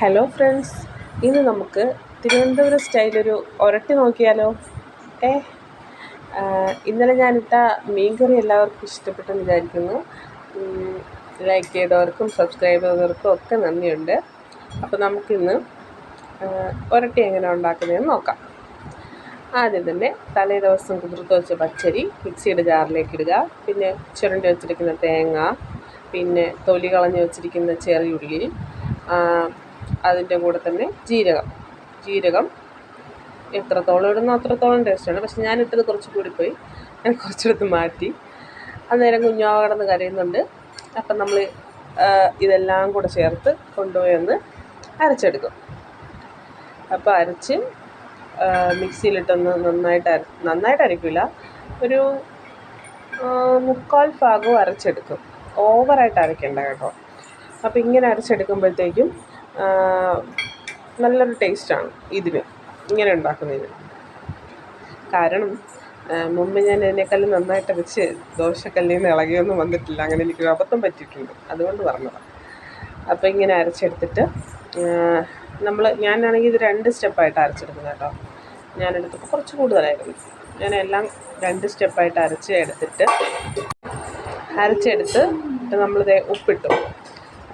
Hello friends ഇന്ന് നമുക്ക് തിരുവനന്തപുരം സ്റ്റൈലൊരു ഒരട്ടി നോക്കിയാലോ? ഏ? ഇന്നലെ ഞാനിട്ട മീൻകറി എല്ലാവർക്കും ഇഷ്ടപ്പെട്ടെന്ന് വിചാരിക്കുന്നു. ലൈക്ക് ചെയ്തവർക്കും സബ്സ്ക്രൈബ് ചെയ്തവർക്കും ഒക്കെ നന്ദിയുണ്ട്. അപ്പോൾ നമുക്കിന്ന് ഒരട്ടി എങ്ങനെ ഉണ്ടാക്കുന്നതെന്ന് നോക്കാം. ആദ്യം തന്നെ തലേ ദിവസം കുതിർത്ത് വെച്ച പച്ചരി മിക്സിയുടെ ജാറിലേക്ക് ഇടുക. പിന്നെ ചുരണ്ടി വെച്ചിരിക്കുന്ന തേങ്ങ പിന്നെ തൊലി കളഞ്ഞ് വെച്ചിരിക്കുന്ന ചെറിയുള്ളി അതിന്റെ കൂടെ തന്നെ ജീരകം. ജീരകം എത്രത്തോളം ഇടുന്നോ അത്രത്തോളം ടേസ്റ്റാണ് പക്ഷെ ഞാൻ ഇട്ടത് കുറച്ച് കൂടിപ്പോയി. ഞാൻ കുറച്ചെടുത്ത് മാറ്റി. അന്നേരം കുഞ്ഞാവ കിടന്ന് കരയുന്നുണ്ട്. അപ്പം നമ്മൾ ഇതെല്ലാം കൂടെ ചേർത്ത് കൊണ്ടുപോയി ഒന്ന് അരച്ചെടുക്കും. അപ്പോൾ അരച്ച് മിക്സിയിലിട്ടൊന്ന് നന്നായിട്ട് അര നന്നായിട്ട് അരക്കില്ല ഒരു മുക്കാൽ ഭാഗവും അരച്ചെടുക്കും. ഓവറായിട്ട് അരയ്ക്കണ്ട കേട്ടോ. അപ്പോൾ ഇങ്ങനെ അരച്ചെടുക്കുമ്പോഴത്തേക്കും നല്ലൊരു ടേസ്റ്റാണ് ഇതിന് ഇങ്ങനെ ഉണ്ടാക്കുന്നതിന്. കാരണം മുമ്പ് ഞാൻ ഇതിനേക്കാളും നന്നായിട്ട് വെച്ച് ദോശക്കല്ലിൽ നിന്ന് ഇളകിയൊന്നും വന്നിട്ടില്ല അങ്ങനെ എനിക്കൊരു അബദ്ധം പറ്റിയിട്ടുണ്ട്. അതുകൊണ്ട് പറഞ്ഞതാണ് അപ്പോൾ ഇങ്ങനെ അരച്ചെടുത്തിട്ട് നമ്മൾ ഞാനാണെങ്കിൽ ഇത് രണ്ട് സ്റ്റെപ്പായിട്ട് അരച്ചെടുക്കുന്നത് കേട്ടോ. ഞാനെടുത്തപ്പോൾ കുറച്ച് കൂടുതലായിരുന്നു. ഞാനെല്ലാം രണ്ട് സ്റ്റെപ്പായിട്ട് അരച്ച് എടുത്തിട്ട് അരച്ചെടുത്ത് നമ്മളിത് ഉപ്പിട്ടു.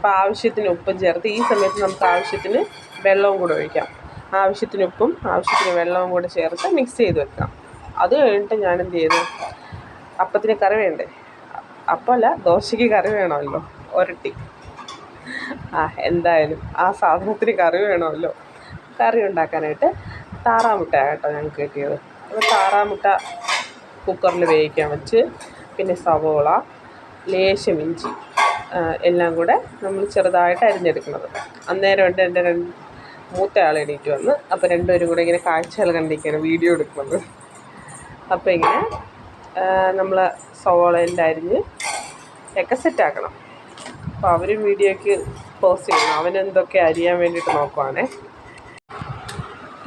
അപ്പോൾ ആവശ്യത്തിന് ഉപ്പും ചേർത്ത് ഈ സമയത്ത് നമുക്ക് ആവശ്യത്തിന് വെള്ളവും കൂടെ ഒഴിക്കാം. ആവശ്യത്തിന് ഉപ്പും ആവശ്യത്തിന് വെള്ളവും കൂടെ ചേർത്ത് മിക്സ് ചെയ്ത് വെക്കാം. അത് കഴിഞ്ഞിട്ട് ഞാൻ എന്ത് ചെയ്തു? അപ്പത്തിന് കറി വേണ്ടേ? അപ്പമല്ല ദോശയ്ക്ക് കറി വേണമല്ലോ ഒരട്ടി. ആ എന്തായാലും ആ സാധനത്തിന് കറി വേണമല്ലോ. കറി ഉണ്ടാക്കാനായിട്ട് താറാമുട്ട കേട്ടോ ഞങ്ങൾക്ക് കിട്ടിയത്. അപ്പോൾ താറാമുട്ട കുക്കറിൽ വേവിക്കാൻ വെച്ച് പിന്നെ സവോള ലേശം ഇഞ്ചി എല്ലാം കൂടെ നമ്മൾ ചെറുതായിട്ട് അരിഞ്ഞെടുക്കുന്നത്. അന്നേരം ഉണ്ട് എന്റെ രണ്ട് മൂത്ത ആൾ എണീറ്റ് വന്ന് അപ്പോൾ രണ്ടുപേരും കൂടെ ഇങ്ങനെ കാഴ്ചകൾ കണ്ടിരിക്കുകയാണ് വീഡിയോ എടുക്കുന്നത്. അപ്പോൾ ഇങ്ങനെ നമ്മൾ സവോള എല്ലാം അരിഞ്ഞ് ഒക്കെ സെറ്റാക്കണം അപ്പോൾ അവരും വീഡിയോയ്ക്ക് പോസ്റ്റ് ചെയ്യണം. അവനെന്തൊക്കെ അരിയാൻ വേണ്ടിയിട്ട് നോക്കുവാണേ.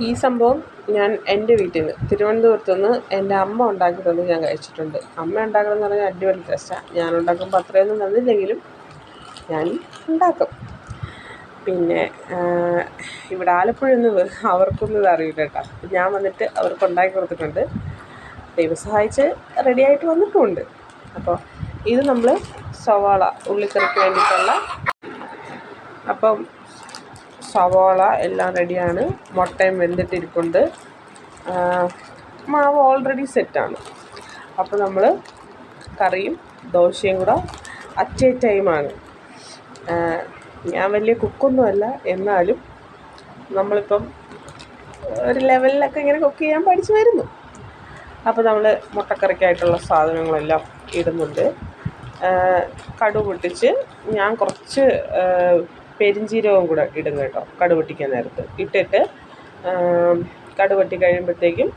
ഈ സംഭവം ഞാൻ എന്റെ വീട്ടിൽ നിന്ന് തിരുവനന്തപുരത്ത് നിന്ന് എന്റെ അമ്മ ഉണ്ടാക്കി ഞാൻ കഴിച്ചിട്ടുണ്ട്. അമ്മ ഉണ്ടാക്കണമെന്ന് പറഞ്ഞാൽ അടിപൊളി ടേസ്റ്റാണ് ഞാൻ ഉണ്ടാക്കുമ്പോൾ അത്രയൊന്നും തന്നില്ലെങ്കിലും ഞാൻ ഉണ്ടാക്കും. പിന്നെ ഇവിടെ ആലപ്പുഴയൊന്നും വെ- അവർക്കൊന്നും ഇത് അറിയില്ല കേട്ടോ. ഞാൻ വന്നിട്ട് അവർക്ക് ഉണ്ടാക്കി കൊടുത്തിട്ടുണ്ട്. ദൈവം സഹായിച്ച് റെഡിയായിട്ട് വന്നിട്ടുമുണ്ട് അപ്പോൾ ഇത് നമ്മൾ സവാള ഉള്ളിക്കറിക്ക് വേണ്ടിയിട്ടുള്ള അപ്പം സവാള എല്ലാം റെഡിയാണ് മുട്ടയും വെന്തിട്ടിരിപ്പുണ്ട്. മാവ് ഓൾറെഡി സെറ്റാണ് അപ്പോൾ നമ്മൾ കറിയും ദോശയും കൂടെ അറ്റ് എ ടൈമാണ് ഞാൻ വലിയ കുക്കൊന്നുമല്ല എന്നാലും നമ്മളിപ്പം ഒരു ലെവലിലൊക്കെ ഇങ്ങനെ കുക്ക് ചെയ്യാൻ പഠിച്ചു വരുന്നു. അപ്പോൾ നമ്മൾ മുട്ടക്കറിക്കായിട്ടുള്ള സാധനങ്ങളെല്ലാം ഇടുന്നുണ്ട്. കടു പൊട്ടിച്ച് ഞാൻ കുറച്ച് പെരിഞ്ചീരകവും കൂടെ ഇടും കേട്ടോ കടു പൊട്ടിക്കാൻ നേരത്ത്. ഇട്ടിട്ട് കടു പൊട്ടി കഴിയുമ്പോഴത്തേക്കും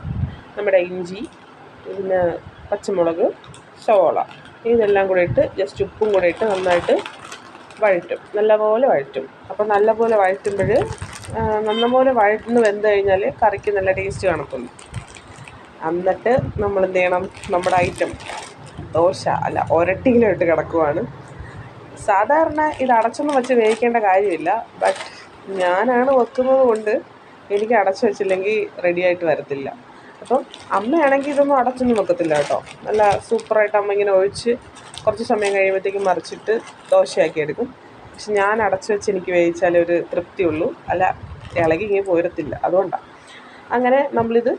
നമ്മുടെ ഇഞ്ചി പിന്നെ പച്ചമുളക് സവോള ഇതെല്ലാം കൂടെ ഇട്ട് ജസ്റ്റ് ഉപ്പും കൂടെ ഇട്ട് നന്നായിട്ട് വഴറ്റും. നല്ലപോലെ വഴറ്റും. അപ്പോൾ നല്ലപോലെ വഴറ്റുമ്പോൾ നല്ലപോലെ വഴറ്റുന്ന വെന്ത് കഴിഞ്ഞാൽ കറിക്ക് നല്ല ടേസ്റ്റ് കാണത്തുള്ളൂ. എന്നിട്ട് നമ്മൾ എന്ത് ചെയ്യണം? നമ്മുടെ ഐറ്റം ദോശ അല്ല ഒരട്ടിയിലോട്ട് കിടക്കുവാണ്. സാധാരണ ഇത് അടച്ചൊന്നും വെച്ച് വേവിക്കേണ്ട കാര്യമില്ല. ബട്ട് ഞാനാണ് വെക്കുന്നത് കൊണ്ട് എനിക്ക് അടച്ചു വെച്ചില്ലെങ്കിൽ റെഡി ആയിട്ട് വരത്തില്ല. അപ്പം അമ്മയാണെങ്കിൽ ഇതൊന്നും അടച്ചൊന്നും വെക്കത്തില്ല കേട്ടോ. നല്ല സൂപ്പറായിട്ട് അമ്മ ഇങ്ങനെ ഒഴിച്ച് കുറച്ച് സമയം കഴിയുമ്പോഴത്തേക്കും മറിച്ചിട്ട് ദോശയാക്കി എടുക്കും. പക്ഷെ ഞാൻ അടച്ചു വെച്ച് എനിക്ക് വേവിച്ചാലേ ഒരു തൃപ്തിയുള്ളൂ അല്ല ഇളകി ഇങ്ങനെ പോരത്തില്ല. അതുകൊണ്ടാണ് അങ്ങനെ നമ്മളിത്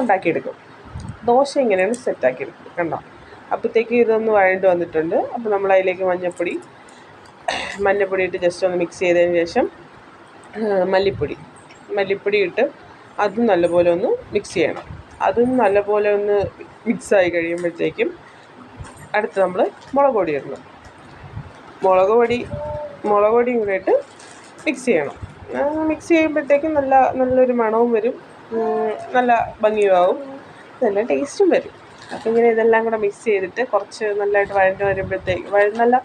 ഉണ്ടാക്കിയെടുക്കും. ദോശ ഇങ്ങനെയാണ് സെറ്റാക്കി എടുക്കും കണ്ടോ? അപ്പോഴത്തേക്ക് ഇതൊന്ന് വഴണ്ട് വന്നിട്ടുണ്ട്. അപ്പോൾ നമ്മൾ അതിലേക്ക് മഞ്ഞൾപ്പൊടി മഞ്ഞൾപ്പൊടി ഇട്ട് ജസ്റ്റ് ഒന്ന് മിക്സ് ചെയ്തതിന് ശേഷം മല്ലിപ്പൊടി. മല്ലിപ്പൊടി ഇട്ട് അതും നല്ലപോലെ ഒന്ന് മിക്സ് ചെയ്യണം. അതും നല്ലപോലെ ഒന്ന് മിക്സായി കഴിയുമ്പോഴത്തേക്കും അടുത്ത് നമ്മൾ മുളക് പൊടി ഇടണം. മുളക് പൊടി മുളക് പൊടിയും കൂടെ ഇട്ട് മിക്സ് ചെയ്യണം. മിക്സ് ചെയ്യുമ്പോഴത്തേക്കും നല്ല നല്ലൊരു മണവും വരും. നല്ല ഭംഗിയാവും നല്ല ടേസ്റ്റും വരും. അപ്പം ഇങ്ങനെ ഇതെല്ലാം കൂടെ മിക്സ് ചെയ്തിട്ട് കുറച്ച് നല്ലതായിട്ട് വഴണ്ട് വരുമ്പോഴത്തേക്ക് വഴ നല്ല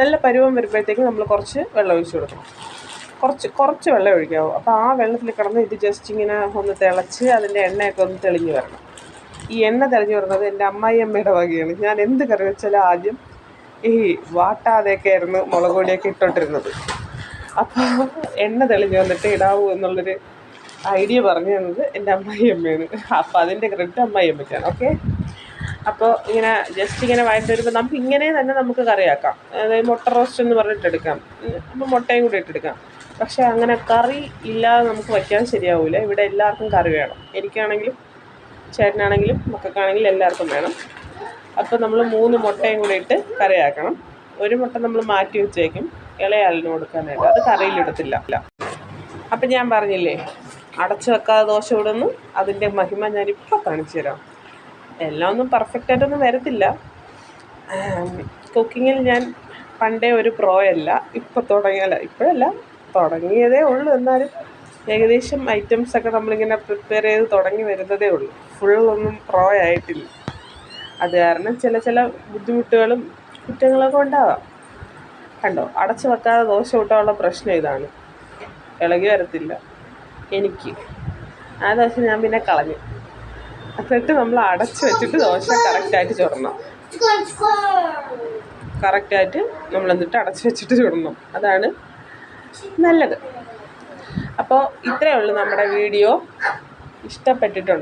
നല്ല പരുവം വരുമ്പോഴത്തേക്കും നമ്മൾ കുറച്ച് വെള്ളം ഒഴിച്ച് കൊടുക്കണം. കുറച്ച് കുറച്ച് വെള്ളം ഒഴിക്കാവും. അപ്പോൾ ആ വെള്ളത്തിൽ കിടന്ന് ഇത് ജസ്റ്റ് ഇങ്ങനെ ഒന്ന് തിളച്ച് അതിന്റെ എണ്ണയൊക്കെ ഒന്ന് തെളിഞ്ഞ് വരണം. ഈ എണ്ണ തിരഞ്ഞു വരുന്നത് എന്റെ അമ്മായിയമ്മയുടെ വകയാണ്. ഞാൻ എന്ത് കറി വെച്ചാലും ആദ്യം ഈ വാട്ടാതെയൊക്കെ ആയിരുന്നു മുളക് പൊടിയൊക്കെ ഇട്ടോണ്ടിരുന്നത്. അപ്പോൾ എണ്ണ തെളിഞ്ഞു വന്നിട്ട് ഇടാവൂ എന്നുള്ളൊരു ഐഡിയ പറഞ്ഞു തന്നത് എന്റെ അമ്മായിയമ്മയാണ്. അപ്പോൾ അതിന്റെ ക്രെഡിറ്റ് അമ്മായിയമ്മയ്ക്കാണ്. ഓക്കെ? അപ്പോൾ ഇങ്ങനെ ജസ്റ്റ് ഇങ്ങനെ വഴറ്റി വരുമ്പോൾ നമുക്ക് ഇങ്ങനെ തന്നെ നമുക്ക് കറിയാക്കാം. അതായത് മുട്ട റോസ്റ്റ് എന്ന് പറഞ്ഞിട്ട് എടുക്കാം. അപ്പോൾ മുട്ടയും കൂടി ഇട്ടെടുക്കാം പക്ഷേ അങ്ങനെ കറി ഇല്ലാതെ നമുക്ക് വയ്ക്കാൻ ശരിയാവില്ല ഇവിടെ എല്ലാവർക്കും കറി വേണം. എനിക്കാണെങ്കിലും ചേട്ടനാണെങ്കിലും മക്കൾക്കാണെങ്കിലും എല്ലാവർക്കും വേണം. അപ്പോൾ നമ്മൾ മൂന്ന് മുട്ടയും കൂടി ഇട്ട് കറിയാക്കണം. ഒരു മുട്ട നമ്മൾ മാറ്റി വെച്ചേക്കും. ഇളയാലിന് കൊടുക്കാനായിട്ട്. അത് കറിയിലിടത്തില്ല. അപ്പം ഞാൻ പറഞ്ഞില്ലേ അടച്ചു വെക്കാതെ ദോശ ഇടുന്നു അതിന്റെ മഹിമ ഞാനിപ്പോൾ കാണിച്ചു തരാം. എല്ലാം ഒന്നും പെർഫെക്റ്റ് ആയിട്ടൊന്നും വരത്തില്ല. കുക്കിങ്ങിൽ ഞാൻ പണ്ടേ ഒരു പ്രോ അല്ല. ഇപ്പോൾ തുടങ്ങിയല്ല. ഇപ്പോഴല്ല തുടങ്ങിയതേ ഉള്ളൂ എന്നാലും. ഏകദേശം ഐറ്റംസ് ഒക്കെ നമ്മളിങ്ങനെ പ്രിപ്പയർ ചെയ്ത് തുടങ്ങി വരുന്നതേ ഉള്ളൂ. ഫുൾ ഒന്നും പ്രോ ആയിട്ടില്ല. അത് കാരണം ചില ചില ബുദ്ധിമുട്ടുകളും കുറ്റങ്ങളൊക്കെ ഉണ്ടാവാം. കണ്ടോ? അടച്ചു വെക്കാതെ ദോശ കൂട്ടാനുള്ള പ്രശ്നം ഇതാണ്. ഇളകി വരത്തില്ല. എനിക്ക്. ആ ദോശ ഞാൻ പിന്നെ കളഞ്ഞു. എന്നിട്ട് നമ്മൾ അടച്ചു വെച്ചിട്ട് ദോശ കറക്റ്റായിട്ട് ചുടണം. കറക്റ്റായിട്ട് നമ്മൾ എന്നിട്ട് അടച്ചു വെച്ചിട്ട് ചുടണം. അതാണ് നല്ലത്. അപ്പോൾ ഇത്രയേ ഉള്ളൂ നമ്മുടെ വീഡിയോ. ഇഷ്ടപ്പെട്ടിട്ടുണ്ട്.